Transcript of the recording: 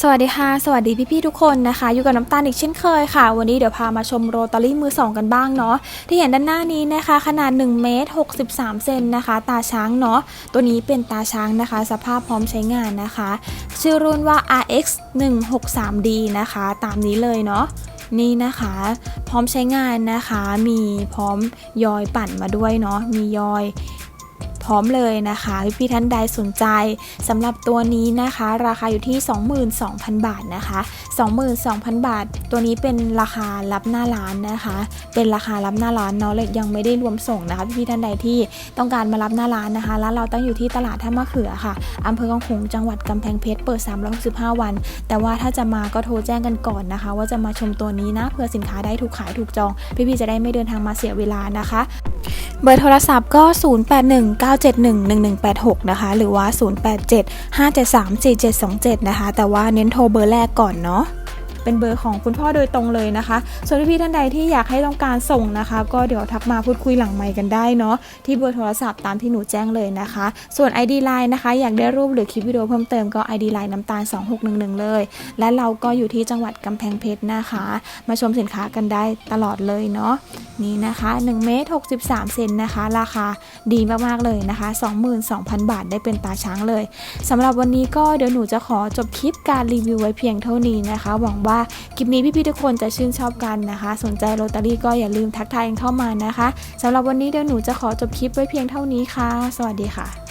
สวัสดีค่ะ สวัสดีพี่ๆทุกคนนะคะ อยู่กับน้ำตาลอีกเช่นเคยค่ะ วันนี้เดี๋ยวพามาชมโรตารี่มือสองกันบ้างเนาะที่เห็นด้านหน้านี้นะคะ ขนาด1เมตร63เซนนะคะ ตาช้างเนาะตัวนี้เป็นตาช้างนะคะ สภาพพร้อมใช้งานนะคะ ชื่อรุ่นว่า RX 163D นะคะ ตามนี้เลยเนาะนี่นะคะ พร้อมใช้งานนะคะ มีพร้อมยอยปั่นมาด้วยเนาะมียอย พร้อมเลยนะคะพี่ๆท่านใดสนใจสำหรับตัวนี้นะคะ ราคาอยู่ที่ 22,000 บาทนะคะ 22,000 บาท ตัวนี้เป็นราคารับหน้าร้านนะคะ เป็นราคารับหน้าร้านเนาะเลยยังไม่ได้รวมส่งนะคะพี่ๆท่านใดที่ต้องการมารับหน้าร้านนะคะร้านเราตั้งอยู่ที่ตลาดท่ามะเขือค่ะอำเภอกังหงจังหวัดกำแพงเพชรเปิด 365 วัน แต่ว่าถ้าจะมาก็โทรแจ้งกันก่อนนะคะ ว่าจะมาชมตัวนี้นะเพื่อสินค้าได้ถูกขายถูกจอง พี่ๆจะได้ไม่เดินทางมาเสียเวลานะคะ บอร์โทรศัพท์ก็ 0819711186 นะคะ หรือว่า 0875734727 นะคะ แต่ว่าเน้นโทรเบอร์แรกก่อนเนาะเป็นเบอร์ของคุณพ่อโดยตรงเลยนะคะ ส่วนพี่ๆท่านใดที่อยากให้ต้องการส่งนะคะ ก็เดี๋ยวทักมาพูดคุยหลังไมค์กันได้เนาะที่เบอร์โทรศัพท์ตามที่หนูแจ้งเลยนะคะ ส่วน ID Line นะคะ อยากได้รูปหรือคลิปวิดีโอเพิ่มเติมก็ ID Line น้ำตาล 2611 เลย และเราก็อยู่ที่จังหวัดกำแพงเพชรนะคะ มาชมสินค้ากันได้ตลอดเลยเนาะ นี่นะคะ1เมตร63 เซนนะคะ ราคาดีมากๆเลยนะคะ 22,000 บาทได้เป็นตาช้างเลยสำหรับวันนี้ก็เดี๋ยวหนูจะขอจบคลิปการรีวิวไว้เพียงเท่านี้นะคะ หวังว่าคลิปนี้พี่ๆทุกคนจะชื่นชอบกันนะคะ สนใจโรตารี่ก็อย่าลืมทักทายเข้ามานะคะสำหรับวันนี้เดี๋ยวหนูจะขอจบคลิปไว้เพียงเท่านี้ค่ะ สวัสดีค่ะ